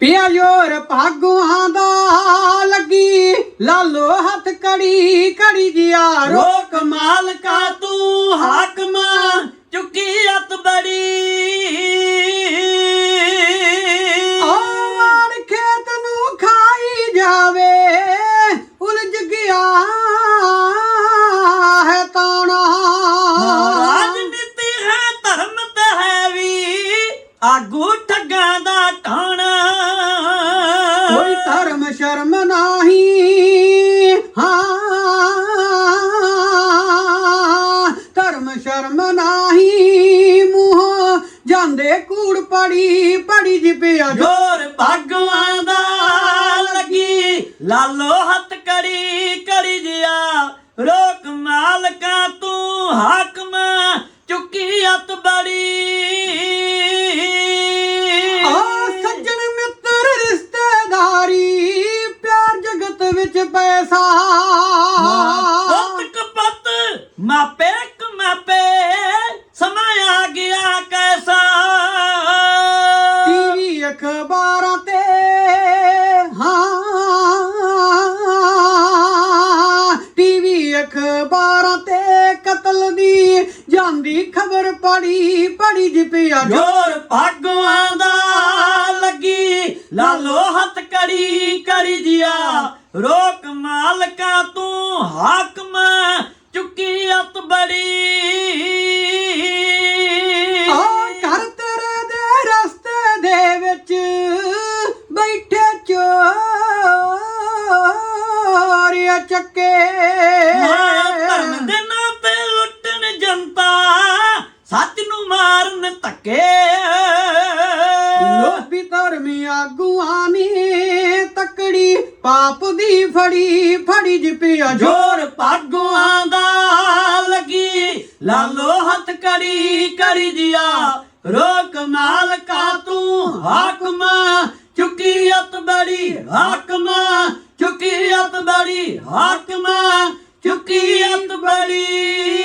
ਪਿਆ ਜੋਰ ਭਾਗੂਆਂ ਦਾ ਲੱਗੀ, ਲਾਲੋ ਹੱਥ ਕੜੀ ਕੜੀ ਗਿਆ ਰੋਕ ਮਾਲਕਾ ਤੂੰ ਹਾਕਮਾ, ਚੁੱਕੀ ਅਤ ਬੜੀ। ਆਵਾਰ ਖੇਤ ਨੂੰ ਖਾਈ ਜਾਵੇ, ਉਲਝ ਗਿਆ ਹੈ ਤਾਣਾ। ਰਾਜਨੀਤੀ ਹੈ ਧਰਮ ਤੇ ਹੈ ਵੀ, ਆਗੂ ਧਰਮ ਸ਼ਰਮ ਨਹੀਂ। ਹਾਂ, ਧਰਮ ਸ਼ਰਮ ਨਹੀਂ। ਮੂੰਹ ਜਾਂਦੇ ਕੂੜ ਪੜੀ ਪੜੀ ਜੀ ਪਿਆ ਜੋ ਜੋਰ ਭਾਗਵਾਂ ਦਾ ਲੱਗੀ, ਲਾਲੋ ਹੱਥ ਕੜੀ ਕੜੀ ਜਿਆ ਪੁੱਤ ਕਪੱਤ ਮਾਪੇ ਕਮਾਪੇ ਸਮਾਂ ਆ ਗਿਆ ਕੈਸਾ। ਟੀਵੀ ਅਖਬਾਰਾਂ ਤੇ ਹਾਂ। ਟੀਵੀ ਅਖਬਾਰਾਂ ਤੇ ਕਤਲ ਦੀ ਜਾਂਦੀ ਖਬਰ ਪੜੀ ਪੜੀ ਜੀ ਪਿਆ ਜੋਰ ਭਾਗਵਾਂ ਦਾ ਲੱਗੀ ਲਾਲੋ ਹੱਥ ਕੜੀ ਕੜੀ ਜਿਆ। ਰੋਕ ਮਾਲਕਾ ਤੂੰ ਹਾਕਮ ਚੁੱਕੀ ਅਤ ਬੜੀ। ਆ ਘਰ ਤੇਰੇ ਦੇ ਰਸਤੇ ਦੇ ਵਿੱਚ ਬੈਠੇ ਚੋਰੀਆ ਚੱਕੇ। ਹਾਂ, ਧਰਮ ਦੇ ਨਾਂ ਤੇ ਲੁੱਟਣ ਜਨਤਾ ਸੱਚ ਨੂੰ ਮਾਰਨ ਧੱਕੇ। ਲੋਭੀ ਧਰਮੀ ਆਗੂਆਂ ਨੇ ਤਕੜੀ ਪਾਪ ਦੀ ਫੜੀ ਫੜੀ ਜਿਪਿਆ ਜੋਰ। ਪਾਗੋਆਂ ਦਾ ਲਗੀ, ਲਾਲੋ ਹੱਥ ਕੜੀ ਕਰੀ ਜਿਆ। ਰੋਕ ਮਾਲ ਕਾ ਤੂੰ ਹਾਕਮਾ, ਚੁਕੀ ਅਤ ਬੜੀ ਹਾਕਮਾ, ਚੁਕੀ ਅਤ ਬੜੀ ਹਾਕਮਾ, ਚੁੱਕੀ ਅਤ ਬੜੀ